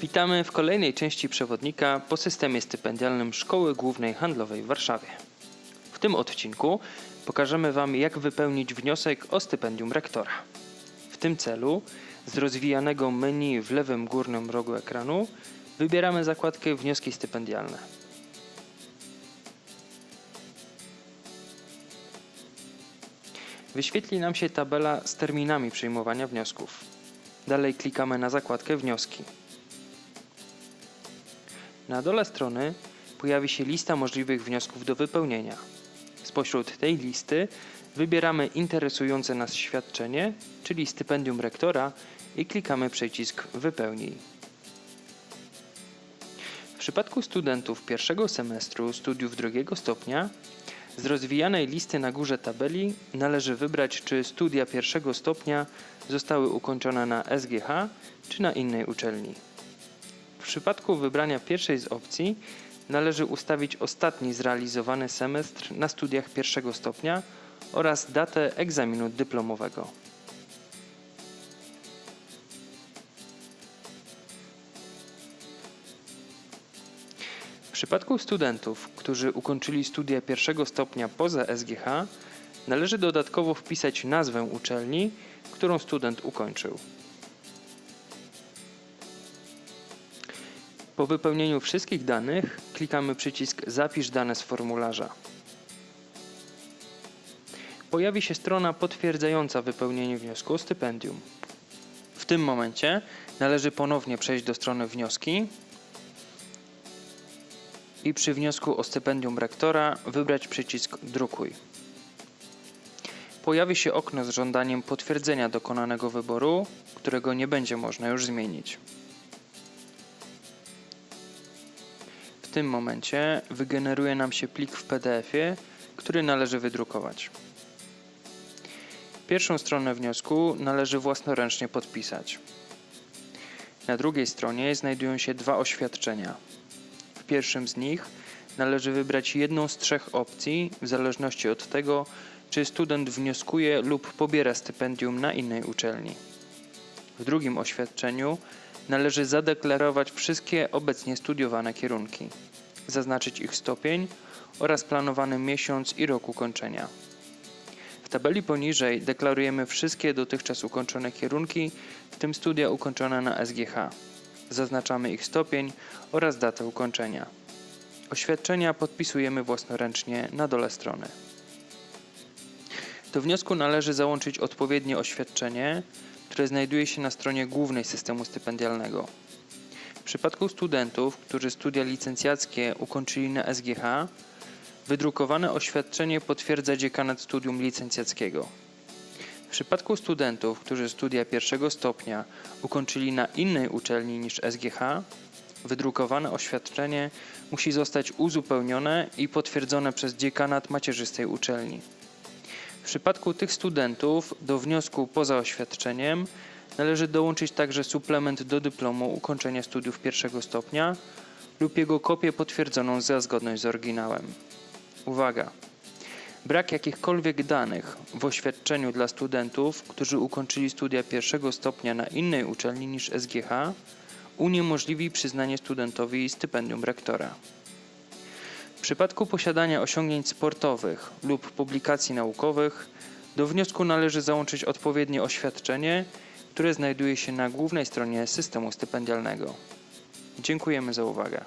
Witamy w kolejnej części przewodnika po systemie stypendialnym Szkoły Głównej Handlowej w Warszawie. W tym odcinku pokażemy Wam, jak wypełnić wniosek o stypendium rektora. W tym celu z rozwijanego menu w lewym górnym rogu ekranu wybieramy zakładkę Wnioski stypendialne. Wyświetli nam się tabela z terminami przyjmowania wniosków. Dalej klikamy na zakładkę Wnioski. Na dole strony pojawi się lista możliwych wniosków do wypełnienia. Spośród tej listy wybieramy interesujące nas świadczenie, czyli stypendium rektora i klikamy przycisk Wypełnij. W przypadku studentów pierwszego semestru studiów drugiego stopnia z rozwijanej listy na górze tabeli należy wybrać, czy studia pierwszego stopnia zostały ukończone na SGH czy na innej uczelni. Przypadku wybrania pierwszej z opcji należy ustawić ostatni zrealizowany semestr na studiach pierwszego stopnia oraz datę egzaminu dyplomowego. W przypadku studentów, którzy ukończyli studia pierwszego stopnia poza SGH, należy dodatkowo wpisać nazwę uczelni, którą student ukończył. Po wypełnieniu wszystkich danych klikamy przycisk Zapisz dane z formularza. Pojawi się strona potwierdzająca wypełnienie wniosku o stypendium. W tym momencie należy ponownie przejść do strony Wnioski i przy wniosku o stypendium rektora wybrać przycisk Drukuj. Pojawi się okno z żądaniem potwierdzenia dokonanego wyboru, którego nie będzie można już zmienić. W tym momencie wygeneruje nam się plik w PDF-ie, który należy wydrukować. Pierwszą stronę wniosku należy własnoręcznie podpisać. Na drugiej stronie znajdują się dwa oświadczenia. W pierwszym z nich należy wybrać jedną z trzech opcji, w zależności od tego, czy student wnioskuje lub pobiera stypendium na innej uczelni. W drugim oświadczeniu należy zadeklarować wszystkie obecnie studiowane kierunki, zaznaczyć ich stopień oraz planowany miesiąc i rok ukończenia. W tabeli poniżej deklarujemy wszystkie dotychczas ukończone kierunki, w tym studia ukończone na SGH. Zaznaczamy ich stopień oraz datę ukończenia. Oświadczenia podpisujemy własnoręcznie na dole strony. Do wniosku należy załączyć odpowiednie oświadczenie, które znajduje się na stronie głównej systemu stypendialnego. W przypadku studentów, którzy studia licencjackie ukończyli na SGH, wydrukowane oświadczenie potwierdza dziekanat studium licencjackiego. W przypadku studentów, którzy studia pierwszego stopnia ukończyli na innej uczelni niż SGH, wydrukowane oświadczenie musi zostać uzupełnione i potwierdzone przez dziekanat macierzystej uczelni. Przypadku tych studentów do wniosku poza oświadczeniem należy dołączyć także suplement do dyplomu ukończenia studiów pierwszego stopnia lub jego kopię potwierdzoną za zgodność z oryginałem. Uwaga! Brak jakichkolwiek danych w oświadczeniu dla studentów, którzy ukończyli studia pierwszego stopnia na innej uczelni niż SGH, uniemożliwi przyznanie studentowi stypendium rektora. Przypadku posiadania osiągnięć sportowych lub publikacji naukowych, do wniosku należy załączyć odpowiednie oświadczenie, które znajduje się na głównej stronie systemu stypendialnego. Dziękujemy za uwagę.